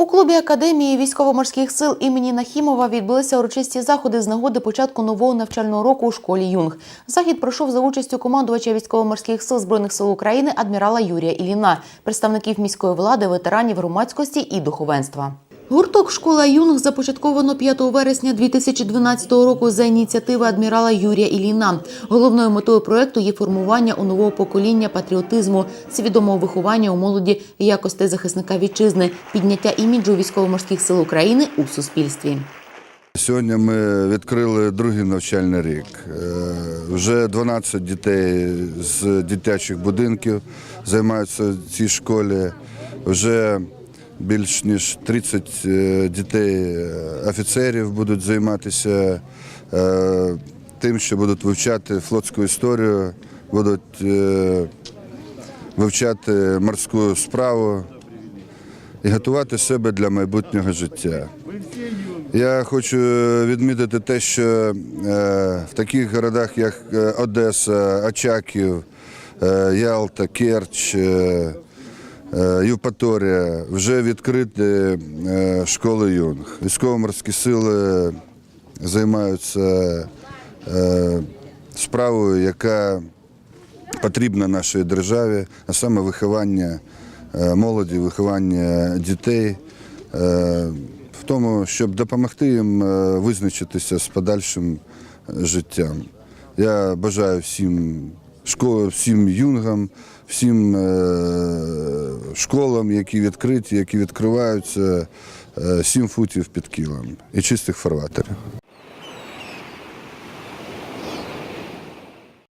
У клубі Академії військово-морських сил імені Нахімова відбулися урочисті заходи з нагоди початку нового навчального року у школі Юнг. Захід пройшов за участю командувача військово-морських сил збройних сил України адмірала Юрія Іліна, представників міської влади, ветеранів громадськості і духовенства. Гурток школа Юнг започатковано 5 вересня 2012 року за ініціативи адмірала Юрія Іліна. Головною метою проекту є формування у нового покоління патріотизму, свідомого виховання у молоді якостей захисника вітчизни, підняття іміджу військово-морських сил України у суспільстві. Сьогодні ми відкрили другий навчальний рік. Е, Вже 12 дітей з дитячих будинків займаються в цій школі. Вже більш ніж 30 е, дітей е, офіцерів будуть займатися е, тим, що будуть вивчати флотську історію, будуть вивчати морську справу і готувати себе для майбутнього життя. Я хочу відмітити те, що в таких городах, як Одеса, Очаків, Ялта, Керч, е, Євпаторія, вже відкриті е, школи юнг. Військово-морські сили займаються е, справою, яка потрібна нашій державі, а саме виховання молоді, виховання дітей, в тому, щоб допомогти їм визначитися з подальшим життям. Я бажаю всім всім юнгам, всім школам, які відкриті, які відкриваються, е, сім футів під кілом і чистих фарватерів.